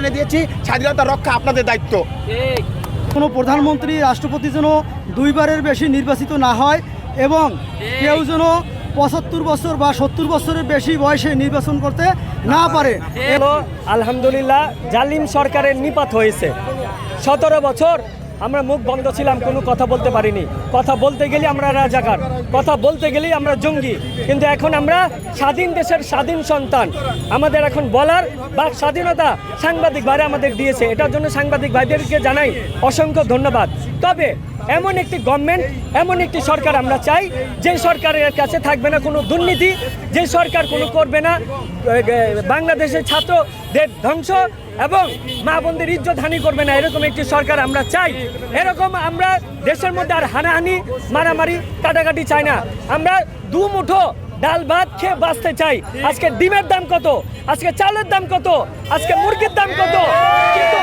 এনে দিয়েছি স্বাধীনতা রক্ষা আপনাদের দায়িত্ব। কোনো প্রধানমন্ত্রী রাষ্ট্রপতি যেন দুইবারের বেশি নির্বাচিত না হয় এবং কেউ যেন পঁচাত্তর বছর বা সত্তর বছরের বেশি বয়সে নির্বাচন করতে না পারে। আলহামদুলিল্লাহ জালিম সরকারের নিপাত হয়েছে। সতেরো বছর আমরা মুখ বন্ধ ছিলাম, কোনো কথা বলতে পারিনি। কথা বলতে গেলে আমরা রাজাকার, কথা বলতে গেলেই আমরা জঙ্গি। কিন্তু এখন আমরা স্বাধীন দেশের স্বাধীন সন্তান। আমাদের এখন বলার বা স্বাধীনতা সাংবাদিক ভাইরা আমাদের দিয়েছে। এটার জন্য সাংবাদিক ভাইদেরকে জানাই অসংখ্য ধন্যবাদ। তবে এমন একটি গভর্নমেন্ট এমন একটি সরকার আমরা চাই, যে সরকারের কাছে থাকবে না কোনো দুর্নীতি, যে সরকার কোনো করবে না বাংলাদেশের ছাত্রদের ধ্বংস এবং মা বোনদের ইজ্জত হানি করবে না, এরকম একটি সরকার আমরা চাই। এরকম আমরা দেশের মধ্যে আর হানাহানি, মারামারি, কাটাকাটি চাই না। আমরা দু মুঠো ডাল ভাত খেয়ে বাঁচতে চাই। আজকে ডিমের দাম কত? আজকে চালের দাম কত? আজকে মুরগির দাম কত? কিন্তু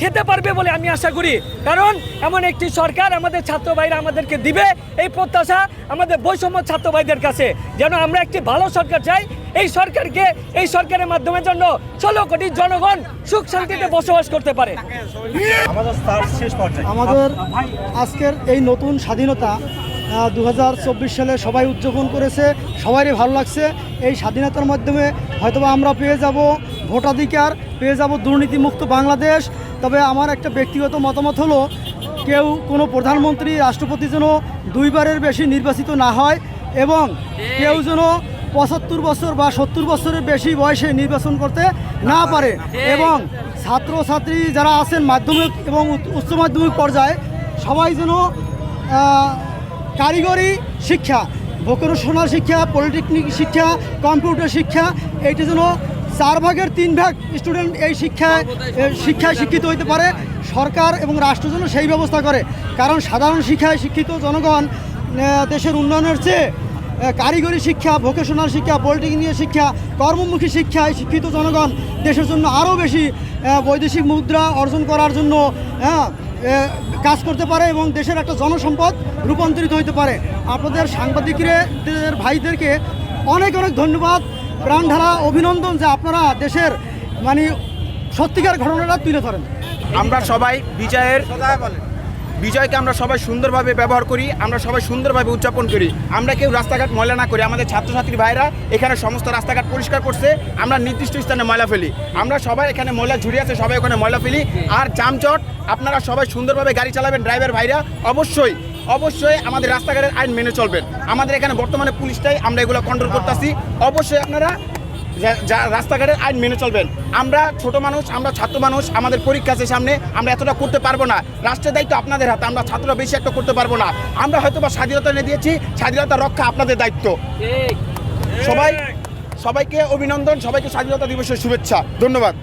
খেতে পারবে বলে আমি আশা করি। কারণ এমন একটি সরকার আমাদের ছাত্র ভাইরা আমাদেরকে দিবে এই প্রত্যাশা আমাদের বৈষম্য ছাত্র ভাইদের কাছে। যেন আমরা একটি ভালো সরকার চাই এই সরকারকে এই সরকারের মাধ্যমে জন্য ষোলো কোটি জনগণ সুখ শান্তিতে বসবাস করতে পারে। আমাদের আজকের এই নতুন স্বাধীনতা দু হাজার চব্বিশ সালে সবাই উদযাপন করেছে সবারই ভালো লাগছে। এই স্বাধীনতার মাধ্যমে হয়তোবা আমরা পেয়ে যাব। ভোটাধিকার পেয়ে যাব দুর্নীতিমুক্ত বাংলাদেশ। তবে আমার একটা ব্যক্তিগত মতামত হলো, কেউ কোনো প্রধানমন্ত্রী, রাষ্ট্রপতি যেন দুইবারের বেশি নির্বাচিত না হয় এবং কেউ যেন পঁচাত্তর বছর বা সত্তর বছরের বেশি বয়সে নির্বাচন করতে না পারে এবং ছাত্রছাত্রী যারা আছেন মাধ্যমিক এবং উচ্চ- মাধ্যমিক পর্যায়ে, সবাই যেন কারিগরি শিক্ষা ভোকেশনাল শিক্ষা পলিটেকনিক শিক্ষা কম্পিউটার শিক্ষা, এইটা যেন চার ভাগের তিন ভাগ স্টুডেন্ট এই শিক্ষায় শিক্ষায় শিক্ষিত হইতে পারে। সরকার এবং রাষ্ট্র যেন সেই ব্যবস্থা করে। কারণ সাধারণ শিক্ষায় শিক্ষিত জনগণ দেশের উন্নয়নের চেয়ে কারিগরি শিক্ষা ভোকেশনাল শিক্ষা পলিটেকনিক শিক্ষা, কর্মমুখী শিক্ষায় শিক্ষিত জনগণ দেশের জন্য আরও বেশি বৈদেশিক মুদ্রা অর্জন করার জন্য হ্যাঁ কাজ করতে পারে এবং দেশের একটা জনসম্পদ রূপান্তরিত হইতে পারে। আপনাদের সাংবাদিকদের, ভাইদেরকে অনেক অনেক ধন্যবাদ। প্রাণঢালা অভিনন্দন যে আপনারা দেশের মানে সত্যিকার ঘটনাটা তুলে ধরেন। আমরা সবাই বিজয়ের বিজয়কে আমরা সবাই সুন্দরভাবে ব্যবহার করি আমরা সবাই সুন্দরভাবে উদযাপন করি। আমরা কেউ রাস্তাঘাট ময়লা না করি আমাদের ছাত্রছাত্রী ভাইরা এখানে সমস্ত রাস্তাঘাট পরিষ্কার করছে আমরা নির্দিষ্ট স্থানে ময়লা ফেলি। আমরা সবাই এখানে ময়লা ঝুড়ি আছে সবাই ওখানে ময়লা ফেলি। আর যানজট আপনারা সবাই সুন্দরভাবে গাড়ি চালাবেন ড্রাইভার ভাইরা অবশ্যই। অবশ্যই আমাদের রাস্তাঘাটের আইন মেনে চলবেন। আমাদের এখানে বর্তমানে পুলিশটাই আমরা এগুলো কন্ট্রোল করতেছি। অবশ্যই আপনারা যা- রাস্তাঘাটের আইন মেনে চলবেন। আমরা ছোট মানুষ, আমরা ছাত্র মানুষ, আমাদের পরীক্ষা আছে সামনে, আমরা এতটা করতে পারব না। রাষ্ট্রের দায়িত্ব আপনাদের হাতে, আমরা ছাত্ররা বেশি একটা করতে পারব না। আমরা হয়তো বা স্বাধীনতা এনে দিয়েছি, স্বাধীনতা রক্ষা আপনাদের দায়িত্ব। সবাই, সবাইকে অভিনন্দন, সবাইকে স্বাধীনতা দিবসের শুভেচ্ছা। ধন্যবাদ।